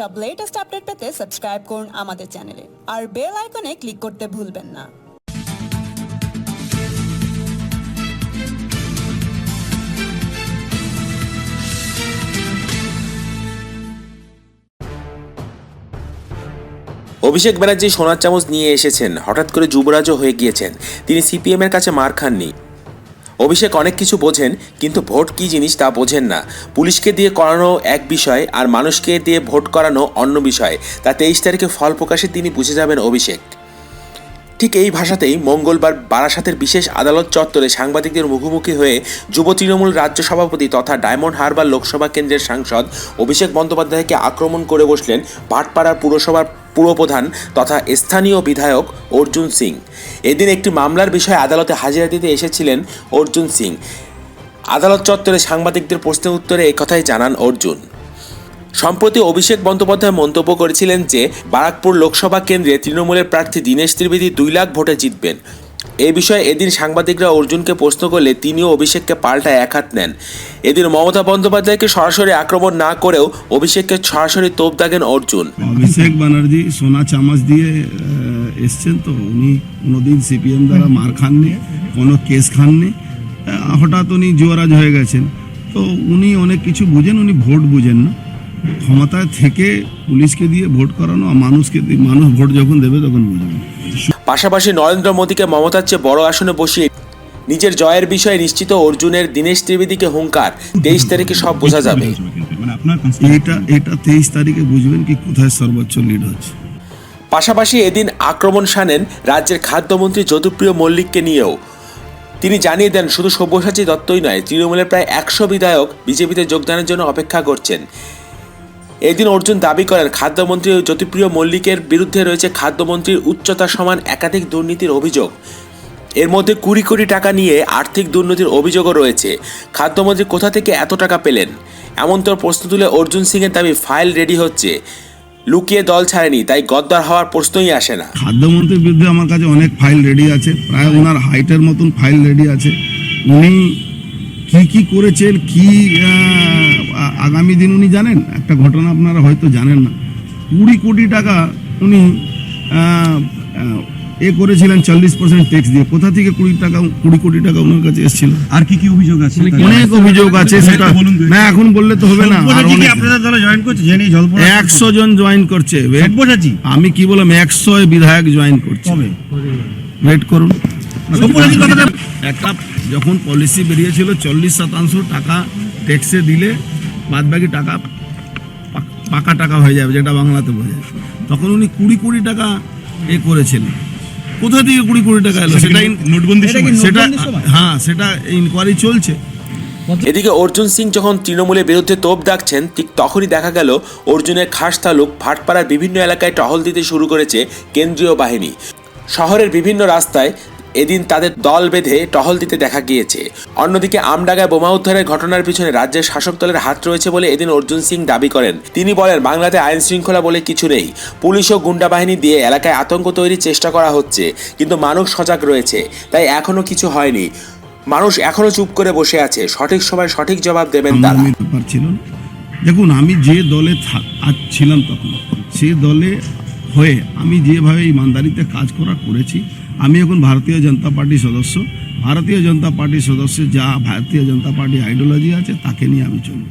সব latest update পেতে subscribe করুন আমাদের চ্যানেলে আর বেল আইকনে ক্লিক করতে ভুলবেন না। অভিষেক ব্যানার্জি সোনার চামচ নিয়ে এসেছেন। হঠাৎ করে যুবরাজও হয়ে গিয়েছেন। তিনি সিপিএম এর কাছে মার খাননি। অভিষেক অনেক কিছু বোঝেন, কিন্তু ভোট কী জিনিস তা বোঝেন না। পুলিশকে দিয়ে করানো এক বিষয় আর মানুষকে দিয়ে ভোট করানো অন্য বিষয়। তা তেইশ তারিখে ফল প্রকাশে তিনি বুঝে যাবেন অভিষেক। ঠিক এই ভাষাতেই মঙ্গলবার বারাসাতের বিশেষ আদালত চত্বরে সাংবাদিকদের মুখোমুখি হয়ে যুব তৃণমূল রাজ্য সভাপতি তথা ডায়মন্ড হারবার লোকসভা কেন্দ্রের সাংসদ অভিষেক বন্দ্যোপাধ্যায়কে আক্রমণ করে বসলেন ভাটপাড়ার পুরসভার পুরপ্রধান তথা স্থানীয় বিধায়ক অর্জুন সিং। এদিন একটি মামলার বিষয়ে আদালতে হাজিরা দিতে এসেছিলেন অর্জুন সিং। আদালত চত্বরে সাংবাদিকদের প্রশ্নের উত্তরে একথাই জানান অর্জুন। সম্প্রতি অভিষেক বন্দ্যোপাধ্যায় মন্তব্য করেছিলেন যে, বারাকপুর লোকসভা কেন্দ্রে তৃণমূলের প্রার্থী দীনেশ ত্রিবেদী দুই লাখ ভোটে জিতবেন। এই বিষয়ে এদিন সাংবাদিকরা অর্জুনকে প্রশ্ন করলে তিনিও অভিষেককে পাল্টা এক হাত নেন। এদিন মমতা বন্দ্যোপাধ্যায়কে সরাসরি আক্রমণ না করেও অভিষেককে সরাসরি তোপ দাগেন অর্জুন। অভিষেক ব্যানার্জি সোনা চামচ দিয়ে এসছেন তো। উনি কোনোদিন সিপিএম দ্বারা মার খাননি, কোনো কেস খাননি। হঠাৎ উনি যুবরাজ হয়ে গেছেন। তো উনি অনেক কিছু বুঝেন, উনি ভোট বুঝেন না। ক্ষমতায় থেকে পুলিশকে দিয়ে ভোট করানো আর মানুষকে দিয়ে মানুষ ভোট যখন দেবে তখন বুঝবে। পাশাপাশি নরেন্দ্র মোদীকে মমতার চেয়ে বড় আসনে বসিয়ে নিজের জয়ের বিষয়ে নিশ্চিত অর্জুনের দীনেশ ত্রিবেদীকে হুঙ্কার। তেইশ তারিখে সব বোঝা যাবে। এটা এটা তেইশ তারিখে বুঝবেন কি কোথায় সর্বোচ্চ লিড হচ্ছে। পাশাপাশি এদিন আক্রমণ শানেন রাজ্যের খাদ্যমন্ত্রী যদুপ্রিয় মল্লিককে নিয়েও। তিনি জানিয়ে দেন শুধু সব্যসাচী দত্তই নয় তৃণমূলের প্রায় একশো বিধায়ক বিজেপিতে যোগদানের জন্য অপেক্ষা করছেন। এদিন অর্জুন দাবি করেন, খাদ্যমন্ত্রী জ্যোতিপ্রিয় মল্লিকের বিরুদ্ধে রয়েছে খাদ্যমন্ত্রীর উচ্চতা সমান একাধিক দুর্নীতির অভিযোগ। এর মধ্যে কুড়ি কোটি টাকা নিয়ে আর্থিক দুর্নীতির অভিযোগও রয়েছে। খাদ্যমন্ত্রী কোথা থেকে এত টাকা পেলেন? এমন তোর প্রশ্ন তুলে অর্জুন সিংয়ের দাবি ফাইল রেডি হচ্ছে। লুকিয়ে দল ছাড়েনি, তাই গদ্দার হওয়ার প্রশ্নই আসে না। খাদ্যমন্ত্রীর বিরুদ্ধে আমার কাছে অনেক ফাইল রেডি আছে, প্রায় ওনার হাইটের মতন ফাইল রেডি আছে। উনি কি কি করেছেন, কি আগামী দিন উনি জানেন একটা ঘটনা আপনারা হয়তো জানেন না। কুড়ি কোটি টাকা উনি এ করেছিলেন চল্লিশ পার্সেন্ট ট্যাক্স দিয়ে। কোথা থেকে কুড়ি টাকা কুড়ি কোটি টাকা ওনার কাছে এসেছিল? আর কি কি অভিযোগ আছে অনেক অভিযোগ আছে সেটা না এখন বললে তো হবে না একশো জন জয়েন করছে। আমি কি বললাম? একশো বিধায়ক জয়েন করছে। ওয়েট করুন। একটা যখন পলিসি বেরিয়েছিল চল্লিশ শতাংশ টাকা ট্যাক্সে দিলে বাদ বাকি টাকা পাকা টাকা হয়ে যাবে যেটা বাংলাতে বোঝায় তখন উনি কুড়ি কোটি টাকা এ করেছিলেন কোথা থেকে কুড়ি কোটি টাকা এলো? সেটা নোটবন্দি সেটা হ্যাঁ সেটা ইনকোয়ারি চলছে। এদিকে অর্জুন সিং যখন তৃণমূলের বিরুদ্ধে তোপ ডাকছেন ঠিক তখনই দেখা গেল অর্জুনের খাস তালুক ভাটপাড়ার বিভিন্ন এলাকায় টহল দিতে শুরু করেছে কেন্দ্রীয় বাহিনী। শহরের বিভিন্ন রাস্তায় এদিন তাদের দল বেঁধে টহল দিতে দেখা গিয়েছে। অন্যদিকে আমডাঙ্গায় বোমা উদ্ধারের ঘটনার পিছনে রাজ্যের শাসক দলের হাত রয়েছে বলে এদিন অর্জুন সিং দাবি করেন। তিনি বলেন বাংলাতে আইন শৃঙ্খলা বলে কিছু নেই। পুলিশ ও গুন্ডা বাহিনী দিয়ে এলাকায় আতঙ্ক তৈরির চেষ্টা করা হচ্ছে কিন্তু মানুষ সজাগ রয়েছে তাই এখনও কিছু হয়নি। মানুষ এখনও চুপ করে বসে আছে সঠিক সময় সঠিক জবাব দেবেন তারা। দেখুন আমি যে দলে ছিলাম তখন সেই দলে হয়ে আমি যেভাবে ইমানদারিতে কাজ করা করেছি, আমি এখন ভারতীয় জনতা পার্টির সদস্য। ভারতীয় জনতা পার্টির সদস্য যা ভারতীয় জনতা পার্টি আইডিওলজি আছে, তাকে নিয়ে আমি চলব।